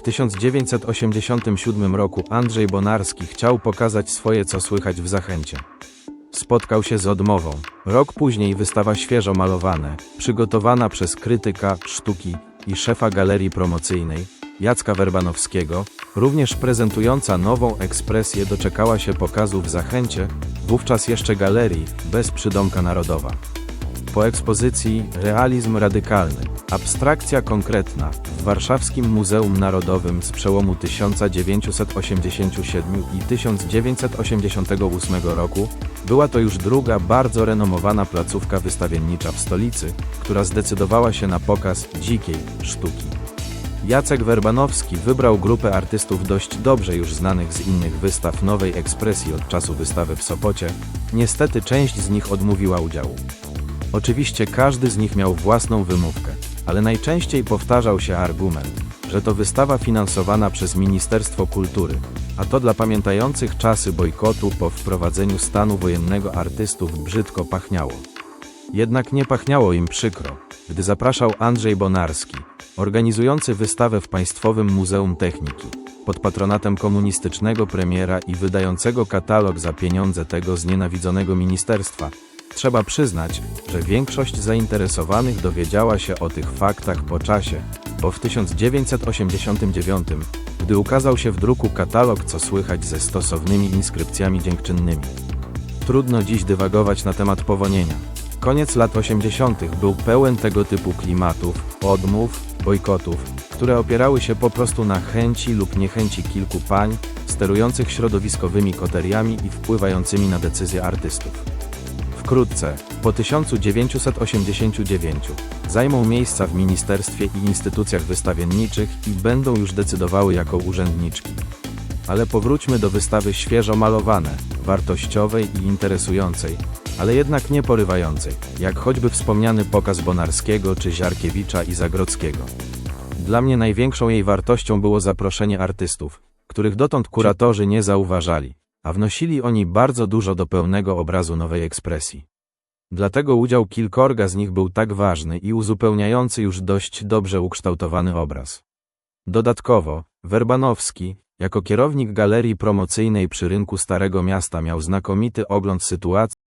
W 1987 roku Andrzej Bonarski chciał pokazać swoje co słychać w Zachęcie. Spotkał się z odmową. Rok później wystawa świeżo malowane, przygotowana przez krytyka sztuki i szefa galerii promocyjnej, Jacka Werbanowskiego, również prezentująca nową ekspresję doczekała się pokazu w Zachęcie, wówczas jeszcze galerii, bez przydomka narodowa. Po ekspozycji Realizm radykalny, abstrakcja konkretna w Warszawskim Muzeum Narodowym z przełomu 1987 i 1988 roku była to już druga bardzo renomowana placówka wystawiennicza w stolicy, która zdecydowała się na pokaz dzikiej sztuki. Jacek Werbanowski wybrał grupę artystów dość dobrze już znanych z innych wystaw nowej ekspresji od czasu wystawy w Sopocie. Niestety część z nich odmówiła udziału. Oczywiście każdy z nich miał własną wymówkę, ale najczęściej powtarzał się argument, że to wystawa finansowana przez Ministerstwo Kultury, a to dla pamiętających czasy bojkotu po wprowadzeniu stanu wojennego artystów brzydko pachniało. Jednak nie pachniało im przykro, gdy zapraszał Andrzej Bonarski, organizujący wystawę w Państwowym Muzeum Techniki, pod patronatem komunistycznego premiera i wydającego katalog za pieniądze tego znienawidzonego ministerstwa. Trzeba przyznać, że większość zainteresowanych dowiedziała się o tych faktach po czasie, bo w 1989, gdy ukazał się w druku katalog co słychać ze stosownymi inskrypcjami dziękczynnymi. Trudno dziś dywagować na temat powonienia. Koniec lat 80. był pełen tego typu klimatów, odmów, bojkotów, które opierały się po prostu na chęci lub niechęci kilku pań, sterujących środowiskowymi koteriami i wpływającymi na decyzje artystów. Wkrótce, po 1989, zajmą miejsca w ministerstwie i instytucjach wystawienniczych i będą już decydowały jako urzędniczki. Ale powróćmy do wystawy świeżo malowane, wartościowej i interesującej, ale jednak nie porywającej, jak choćby wspomniany pokaz Bonarskiego czy Ziarkiewicza i Zagrodzkiego. Dla mnie największą jej wartością było zaproszenie artystów, których dotąd kuratorzy nie zauważali, a wnosili oni bardzo dużo do pełnego obrazu nowej ekspresji. Dlatego udział kilkorga z nich był tak ważny i uzupełniający już dość dobrze ukształtowany obraz. Dodatkowo, Werbanowski, jako kierownik galerii promocyjnej przy rynku Starego Miasta miał znakomity ogląd sytuacji,